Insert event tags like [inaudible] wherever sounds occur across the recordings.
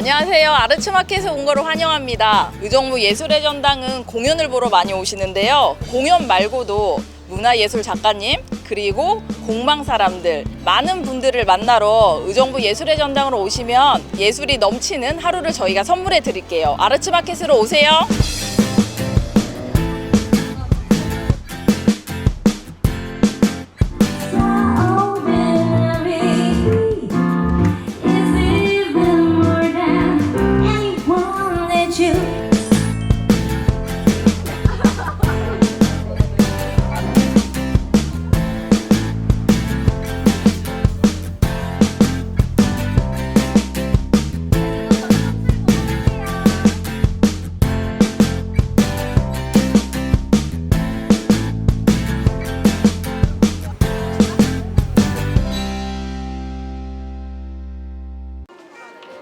안녕하세요. 아르츠마켓에 온 거를 환영합니다. 의정부 예술의 전당은 공연을 보러 많이 오시는데요. 공연 말고도 문화예술 작가님 그리고 공방 사람들 많은 분들을 만나러 의정부 예술의 전당으로 오시면 예술이 넘치는 하루를 저희가 선물해 드릴게요. 아르츠마켓으로 오세요.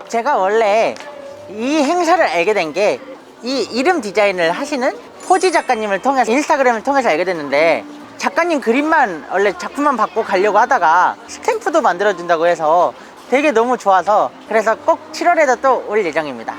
제가 원래 이 행사를 알게 된 게 이 이름 디자인을 하시는 포지 작가님을 통해서 인스타그램을 통해서 알게 됐는데 작가님 그림만 원래 작품만 받고 가려고 하다가 스탬프도 만들어준다고 해서 되게 너무 좋아서 그래서 꼭 7월에도 또 올 예정입니다.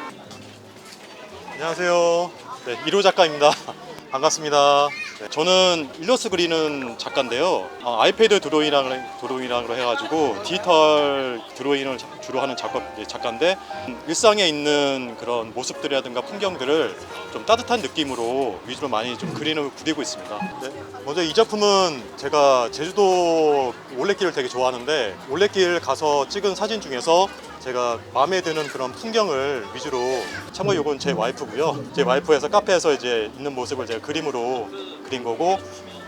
안녕하세요. 네, 1호 작가입니다. [laughs] 반갑습니다. 네, 저는 일러스 그리는 작가인데요. 어, 아이패드 드로잉을, 드로잉으로 해가지고 디지털 드로잉을 자- 주로 하는 작가, 네, 작가인데 음, 일상에 있는 그런 모습들이라든가 풍경들을 좀 따뜻한 느낌으로 위주로 많이 좀 그리는 그리고 있습니다. 네, 먼저 이 작품은 제가 제주도 올레길을 되게 좋아하는데 올레길 가서 찍은 사진 중에서 제가 마음에 드는 그런 풍경을 위주로 참고 요건 제 와이프고요. 제 와이프에서 카페에서 이제 있는 모습을 제가 그림으로 그린 거고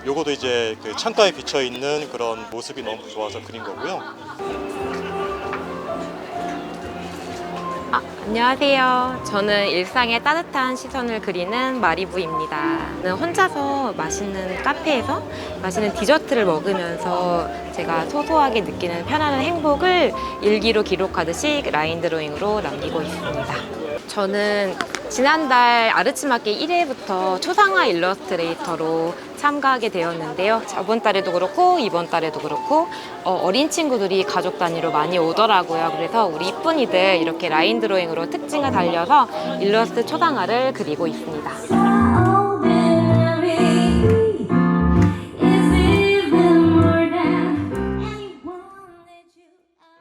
요거도 이제 그 창가에 비쳐 있는 그런 모습이 너무 좋아서 그린 거고요. 안녕하세요. 저는 일상의 따뜻한 시선을 그리는 마리부입니다. 저는 혼자서 맛있는 카페에서 맛있는 디저트를 먹으면서 제가 소소하게 느끼는 편안한 행복을 일기로 기록하듯이 라인 드로잉으로 남기고 있습니다. 저는 지난달 아르츠마켓 1회부터 초상화 일러스트레이터로 참가하게 되었는데요. 저번 달에도 그렇고 이번 달에도 그렇고 어, 린 친구들이 가족 단위로 많이 오더라고요. 그래서 우리 이쁜이들 이렇게 라인 드로잉으로 특징을 달려서 일러스트 초상화를 그리고 있습니다.